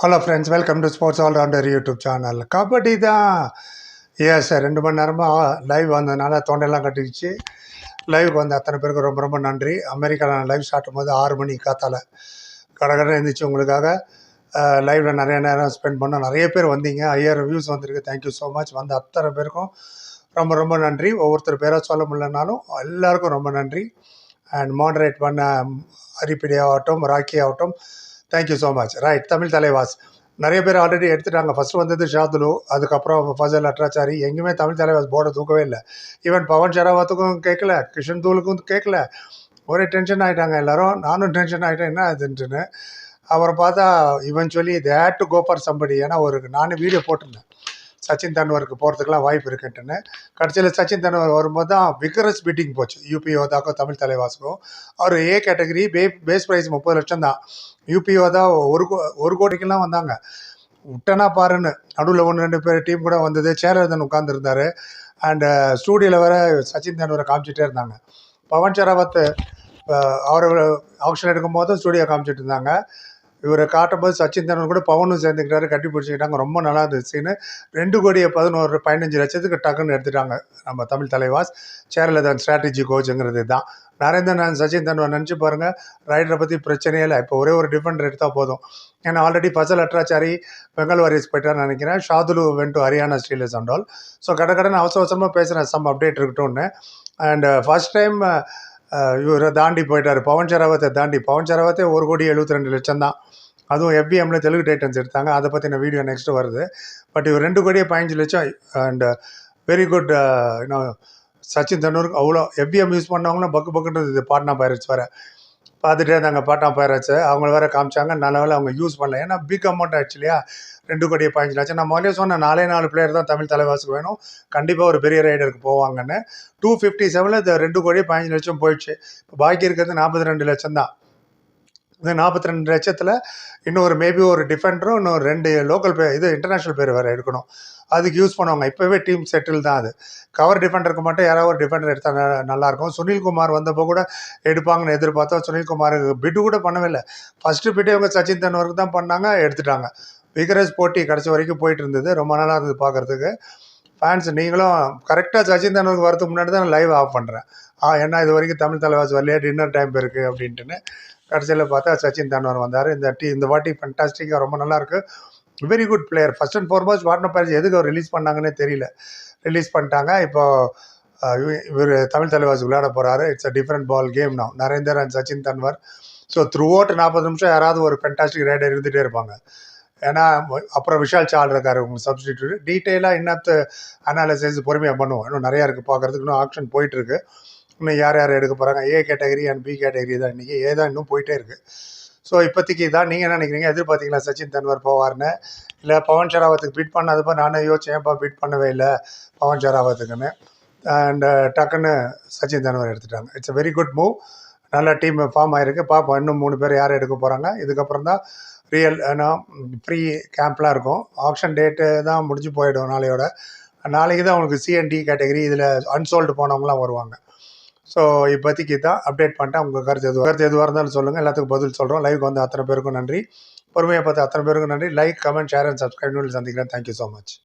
Hello friends welcome to sports allrounder YouTube channel kabaddi தான். Yes ரெண்டு மணி நேரமாக live வந்ததுனால தொண்டையெல்லாம் கட்டிடுச்சு. லைவுக்கு வந்த அத்தனை பேருக்கு ரொம்ப ரொம்ப நன்றி. அமெரிக்காவில் லைவ் ஸ்டார்ட் போது ஆறு மணி காத்தால் கடகடை எழுந்திரிச்சு உங்களுக்காக. லைவில் நிறைய நேரம் ஸ்பெண்ட் பண்ணோம். நிறைய பேர் வந்தீங்க. ஐயாயிரம் வியூஸ் வந்திருக்கு. தேங்க்யூ ஸோ மச் வந்த அத்தனை பேருக்கும் ரொம்ப ரொம்ப நன்றி. ஒவ்வொருத்தர் பேராக சொல்ல முடியலனாலும் எல்லாருக்கும் ரொம்ப நன்றி. அண்ட் மாடரேட் பண்ண ஹரிப்பிடி ஆகட்டும் ராக்கி ஆகட்டும் thank you so much right Tamil Thalaivas நிறைய பேர் ஆல்ரெடி எடுத்துட்டாங்க. ஃபர்ஸ்ட் வந்தது ஷாதுலு அதுக்கப்புறம் ஃபசல் அட்ராச்சாரி எங்கேயுமே தமிழ் தலைவாஸ் போர்டை தூக்கவே இல்லை. ஈவன் பவன் ஷராவத்துக்கும் கேட்கல கிஷன் தூளுக்கும் கேட்கல. ஒரே டென்ஷன் ஆகிட்டாங்க எல்லாரும். நானும் டென்ஷன் ஆகிட்டேன் என்ன அதுன்ட்டுன்னு அப்புறம் பார்த்தா eventually that to go for somebody ஏன்னா ஒரு நானும் வீடியோ போட்டிருந்தேன். சச்சின் தன்வருக்கு போகிறதுக்குலாம் வாய்ப்பு இருக்குன்ட்டுன்னு. கடைசியில் சச்சின் தன்வர் வரும்போது தான் விக்ரஸ் பீட்டிங் போச்சு. யூபி யோதாக்கும் தமிழ் தலைவாசுக்கும் அவர் ஏ கேட்டகரி பே பேஸ் ப்ரைஸ் முப்பது லட்சம் தான். யூபி யோதா ஒரு கோ ஒரு கோடிக்கெல்லாம் வந்தாங்க. விட்டனா பாருன்னு. நடுவில் ஒன்று ரெண்டு பேர் டீம் கூட வந்தது. சேரதன் உட்காந்துருந்தாரு அண்டு ஸ்டூடியோவில் வேற சச்சின் தன்வரை காமிச்சிட்டே இருந்தாங்க. பவன் சரவத் அவர் ஆப்ஷன் எடுக்கும் போது ஸ்டூடியோ காமிச்சிட்டு இருந்தாங்க. இவரை காட்டும்போது சச்சின் தண்டன் கூட பவனும் சேர்ந்துக்கிட்டாரு கட்டி பிடிச்சிக்கிட்டாங்க ரொம்ப நல்லா இருந்துச்சுன்னு ரெண்டு கோடியை பதினோரு பதினஞ்சு லட்சத்துக்கு டக்குன்னு எடுத்துட்டாங்க நம்ம தமிழ் தலைவாஸ். சேரில் தான் ஸ்ட்ராட்டஜி கோச்சுங்கிறது தான். நரேந்திரன் சச்சின் தன்வர் நினச்சி பாருங்கள் ரைடரை பற்றி பிரச்சனையே இல்லை. இப்போ ஒரே ஒரு டிஃபெண்டர் எடுத்தால் போதும். ஏன்னா already Fazel Atrachali Bengal Warriors போயிட்டான்னு நினைக்கிறேன். Shadloui went to Haryana Steelers and all. So கடை கடன் அவசர அவசரமாக பேசுகிறேன் சம் அப்டேட் இருக்கட்டும்னு. அண்ட் ஃபஸ்ட் டைம் இவரை தாண்டி போயிட்டார். பவன் ஷராவத்தை தாண்டி பவன் ஷராவத்தே ஒரு கோடி எழுபத்தி ரெண்டு லட்சம் தான். அதுவும் எஃபிஎம்ல தெலுங்கு டைட்டன்ஸ் எடுத்தாங்க. அதை பற்றின வீடியோ நெக்ஸ்ட் வருது. பட் இவர் ரெண்டு கோடியே பதினஞ்சு லட்சம் அண்ட் வெரி குட் இன்னும் சச்சின் தெண்டுல்கர் அவ்வளோ எஃபிஎம் யூஸ் பண்ணவங்களும் பக்கு பக்குன்றது இது பாட்னா பைரட்ஸ் வேறு. பார்த்துட்டே இருந்தாங்க பாட்னா பைரட்ஸ் அவங்கள வேறு காமிச்சாங்க நல்ல வேலை அவங்க யூஸ் பண்ணல. ஏன்னா பிக் அமௌண்ட் ஆயிடுச்சு இல்லையா? ரெண்டு கோடியே பதினஞ்சு லட்சம். நான் முதலே சொன்ன நாலே நாலு பிளேயர் தான் தமிழ் தலைவாசுக்கு வேணும். கண்டிப்பாக ஒரு பெரிய ரைடருக்கு போவாங்கன்னு. டூ ஃபிஃப்டி செவனில் இந்த ரெண்டு கோடியே பதினஞ்சு லட்சம் போயிடுச்சு. இப்போ பாக்கி இருக்கிறது நாற்பத்தி ரெண்டு லட்சம் தான். இந்த நாற்பத்தி ரெண்டு லட்சத்தில் இன்னும் ஒரு மேபி ஒரு டிஃபெண்டரும் இன்னும் ரெண்டு லோக்கல் பேர் இது இன்டர்நேஷ்னல் பேர் வேறு எடுக்கணும். அதுக்கு யூஸ் பண்ணுவாங்க. இப்போவே டீம் செட்டில் தான் அது. கவர் டிஃபெண்டருக்கு மட்டும் யாராவது ஒரு டிஃபெண்டர் எடுத்தால் நல்லாயிருக்கும் சுனில்குமார் வந்தப்போ கூட எடுப்பாங்கன்னு எதிர்பார்த்தோம். சுனில்குமாருக்கு பிட்டு கூட பண்ணவே இல்லை. ஃபஸ்ட்டு பிட்டே இவங்க சச்சின் தன்வருக்கு தான் பண்ணாங்க எடுத்துட்டாங்க. விகரஸ் போட்டி கடைசி வரைக்கும் போயிட்டு இருந்தது. ரொம்ப நல்லா இருந்தது பார்க்குறதுக்கு ஃபேன்ஸ் நீங்களும் கரெக்டாக சச்சின் தென்வருக்கு வரதுக்கு முன்னாடி தான் லைவ் ஆஃப் பண்ணுறேன் ஆ ஏன்னா இது வரைக்கும் தமிழ் தலைவாசி வரலையா டின்னர் டைம் இருக்குது அப்படின்ட்டுன்னு. கடைசியில் பார்த்தா சச்சின் தன்வர் வந்தார். இந்த டீ இந்த வாட்டி ஃபண்டாஸ்டிக்காக ரொம்ப நல்லாயிருக்கு very good player first and foremost வாட்னர் பேரேஜ் எதுக்கு அவர் ரிலீஸ் பண்ணாங்கன்னே தெரியல. ரிலீஸ் பண்ணிட்டாங்க. இப்போ இவர் தமிழ் தலைவாசி விளையாட போகிறாரு it's a different ball game நான் Narender and Sachin Tanwar. So throughout நாற்பது நிமிஷம் யாராவது ஒரு ஃபென்டாஸ்டிக் ரைடர் இருந்துகிட்டே இருப்பாங்க. ஏன்னா அப்புறம் விஷால் சால் இருக்காரு உங்கள் சப்ஸ்டியூட் டீட்டெயிலாக இன்னத்து அனாலிசிஸ் பொறுமையாக பண்ணுவோம். இன்னும் நிறையா இருக்குது பார்க்குறதுக்கு இன்னும் ஆப்ஷன் போயிட்டுருக்கு இன்னும் யார் யார் எடுக்க போகிறாங்க A category and B category தான். இன்றைக்கி ஏ தான் இன்னும் போயிட்டே இருக்குது ஸோ இப்போதைக்கு தான் நீங்கள் என்ன நினைக்கிறீங்க? எதிர்பார்த்தீங்களா சச்சின் தன்வர் போவார்னு? இல்லை பவன் ஷராவத்துக்கு பீட் பண்ணாதப்போ நானே யோசிச்சேன்ப்பா பீட் பண்ணவே இல்லை பவன் ஷராவத்துக்குன்னு அண்ட் uh, டக்குன்னு சச்சின் தன்வர் எடுத்துட்டாங்க. It's a very good move நல்ல டீம் ஃபார்ம் ஆகிருக்கு பார்ப்போம் இன்னும் மூணு பேர் யார் எடுக்க போகிறாங்க இதுக்கப்புறம் தான் ரியல் ஏன்னா ஃப்ரீ கேம்ப்லாம் இருக்கும். ஆப்ஷன் டேட்டு தான் முடிஞ்சு போயிடும் நாளையோட. நாளைக்கு தான் உங்களுக்கு சிஎன்டி கேட்டகரி இதில் அன்சோல்டு போனவங்களாம் வருவாங்க. ஸோ இப்போதைக்கு தான் அப்டேட் பண்ணிட்டேன் உங்கள் கருத்து எதுவும் கருத்து எதுவாக இருந்தாலும் சொல்லுங்கள் எல்லாத்துக்கும் பதில் சொல்கிறோம் லைவ் வந்து அத்தனை பேருக்கும் நன்றி. பொறுமையை பார்த்து அத்தனை பேருக்கும் நன்றி. Like comment share and subscribe சந்திக்கிறேன். Thank you so much